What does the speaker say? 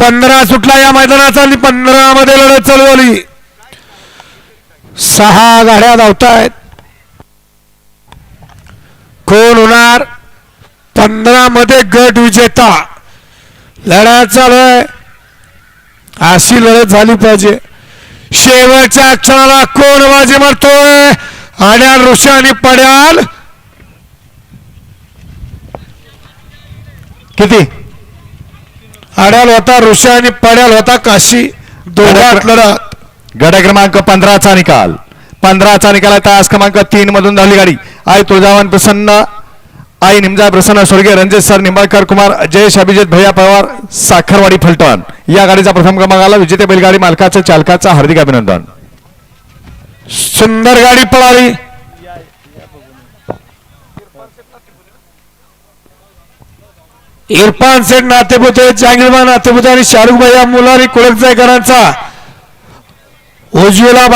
पंधरा सुटला या मैदानाचा आणि पंधरा मध्ये लढत चालू सहा गाड्या धावतायत. कोण होणार? पंधरा मध्ये गट विजेता. लढा चालू आहे. अशी लढत झाली पाहिजे. शेवटच्या क्षणाला कोण बाजी मारतोय? आड्याल ऋषा आणि पड्याल किती? आड्याल होता ऋषा आणि पड्याल होता काशी. दोघात लढत गड क्रमांक पंधराचा निकाल. पंधराचा निकाल आहे तास क्रमांक तीन मधून धावली गाडी. आई तुळजावान प्रसन्न आई निमजा प्रसन्न स्वर्गीय रणजित सर निंबाळकर कुमार जयेश अभिजित भैया पवार साखरवाडी फलटण. या गाडीचा प्रथम क्रमांक आला विजेते बैलगाडी मालकाचं चालकाचं हार्दिक अभिनंदन. सुंदर गाडी पळाली. इरफान सेठ नातेपुते चांगलबा नातेपुते आणि शाहरुख भाई या मुलांनी कुळकजायकरांचा उज्ज्वला